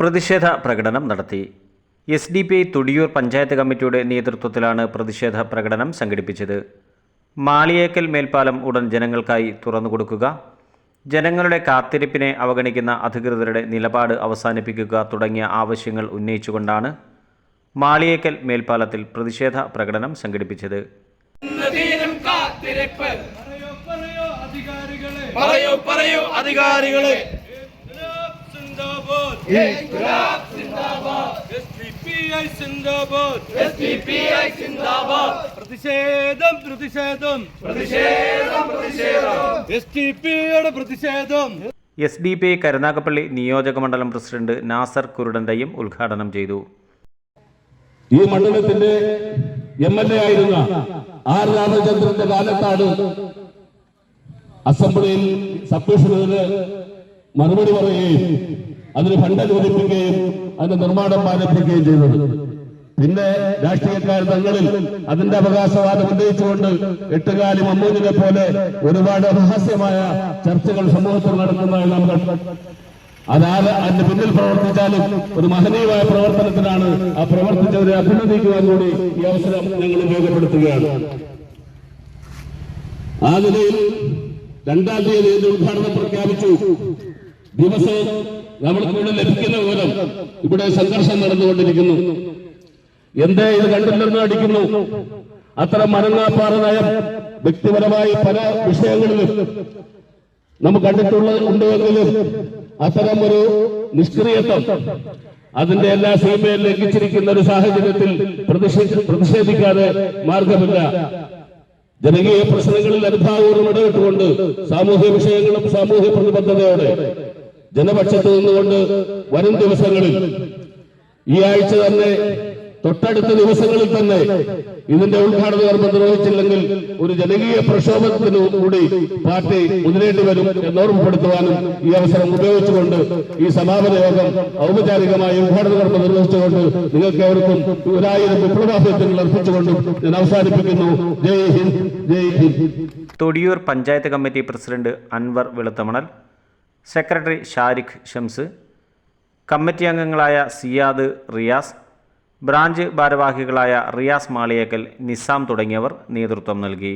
പ്രതിഷേധ പ്രകടനം നടത്തി. S D P I Thodiyoor panchayat committee നേതൃത്വത്തിലാണ് പ്രതിഷേധ പ്രകടനം സംഘടിപ്പിച്ചത്. മാളിയേക്കൽ മേൽപ്പാലം ഉടൻ ജനങ്ങൾക്കായി തുറന്നുകൊടുക്കുക. ജനങ്ങളുടെ കാത്തിരിപ്പിനെ അവഗണിക്കുന്ന അധികൃതരുടെ നിലപാട് അവസാനിപ്പിക്കുക തുടങ്ങിയ ആവശ്യങ്ങൾ ഉന്നയിച്ചുകൊണ്ടാണ് മാളിയേക്കൽ മേൽപ്പാലത്തിൽ പ്രതിഷേധ പ്രകടനം സംഘടിപ്പിച്ചത്. പറയോ പറയോ അധികാരികളെ. അധികാരികളെ ഇൻക്ലാബ് സിന്ദാബാദ് എസ്ഡിപിഐ സിന്ദാബാദ് SDPI സിന്ദാബാദ് പ്രതിഷേധം പ്രതിഷേധം പ്രതിഷേധം പ്രതിഷേധം എസ് ഡി പിയുടെ പ്രതിഷേധം S D P I Karunagappally നിയോജക മണ്ഡലം പ്രസിഡന്റ് നാസർ കുരുടന്റെയും ഉദ്ഘാടനം ചെയ്തു. ഈ മണ്ഡലത്തിന്റെ എം എൽ എ ആയിരുന്ന ആർ രാമചന്ദ്രന്റെ കാലത്താണ് അസംബ്ലിയിൽ സബ്മിഷനിന് മറുപടി പറയുകയും അതിന് ഫണ്ട് അനുവദിപ്പിക്കുകയും അതിന്റെ നിർമ്മാണം പാലിപ്പിക്കുകയും ചെയ്തത്. പിന്നെ രാഷ്ട്രീയക്കാർ തങ്ങളിൽ അതിന്റെ അവകാശവാദം ഉന്നയിച്ചുകൊണ്ട് എട്ടുകാലി മമ്മൂദിനെ പോലെ ഒരുപാട് രഹസ്യമായ ചർച്ചകൾ സമൂഹത്തിൽ നടക്കുന്നതായി നാം കണ്ടു. അതായത് അതിന്റെ പിന്നിൽ പ്രവർത്തിച്ചാലും ഒരു മഹനീയമായ പ്രവർത്തനത്തിനാണ് ആ പ്രവർത്തിച്ചവരെ അഭിനന്ദിക്കുവാൻ കൂടി ഈ അവസരം ഞങ്ങൾ ഉപയോഗപ്പെടുത്തുകയാണ്. ആ നിലയിൽ രണ്ടാം തീയതി ഇതിന്റെ ഉദ്ഘാടനം പ്രഖ്യാപിച്ചു. ദിവസവും നമ്മൾക്ക് ഇവിടെ ലഭിക്കുന്ന വിവരം ഇവിടെ സംഘർഷം നടന്നുകൊണ്ടിരിക്കുന്നു. എന്തേ ഇത് കണ്ടില്ലെന്ന് അടിക്കുന്നു. അത്തരം മനങ്ങാപ്പാറ നയം വ്യക്തിപരമായി പല വിഷയങ്ങളിലും നമുക്ക് കണ്ടിട്ടുള്ള ഉണ്ടെങ്കിലും അത്തരം ഒരു നിഷ്ക്രിയത്വം അതിന്റെ എല്ലാ സീമയും ലംഘിച്ചിരിക്കുന്ന ഒരു സാഹചര്യത്തിൽ പ്രതിഷേ- പ്രതിഷേധിക്കാതെ മാർഗമില്ല. ജനകീയ പ്രശ്നങ്ങളിൽ അനുഭാവപൂർവം ഇടപെട്ടുകൊണ്ട് സാമൂഹ്യ വിഷയങ്ങളും സാമൂഹ്യ പ്രതിബദ്ധതയോടെ ജനപക്ഷത്ത് നിന്നുകൊണ്ട് വരും ദിവസങ്ങളിൽ ഈ ആഴ്ച തന്നെ തൊട്ടടുത്ത ദിവസങ്ങളിൽ തന്നെ ഇതിന്റെ ഉദ്ഘാടന കർമ്മം നിർവഹിച്ചില്ലെങ്കിൽ ഒരു ജനകീയ പ്രക്ഷോഭത്തിന് കൂടി പാർട്ടി മുന്നേണ്ടി വരും എന്ന് ഓർമ്മപ്പെടുത്തുവാനും ഈ അവസരം ഉപയോഗിച്ചുകൊണ്ട് ഈ സമാപന യോഗം ഔപചാരികമായി ഉദ്ഘാടന കർമ്മം നിർവഹിച്ചുകൊണ്ട് നിങ്ങൾക്ക് ഏവർക്കും ഒരായിരം വിപ്ലവാഭ്യർത്ഥനകൾ അർപ്പിച്ചുകൊണ്ടും ഞാൻ അവസാനിപ്പിക്കുന്നു. Jai Hind Jai Hind. Thodiyoor panchayat committee president Anvar Veluthamanal secretary Shariq Shams committee അംഗങ്ങളായ സിയാദ് റിയാസ് ബ്രാഞ്ച് ഭാരവാഹികളായ റിയാസ് മാളിയേക്കൽ നിസാം തുടങ്ങിയവർ നേതൃത്വം നൽകി.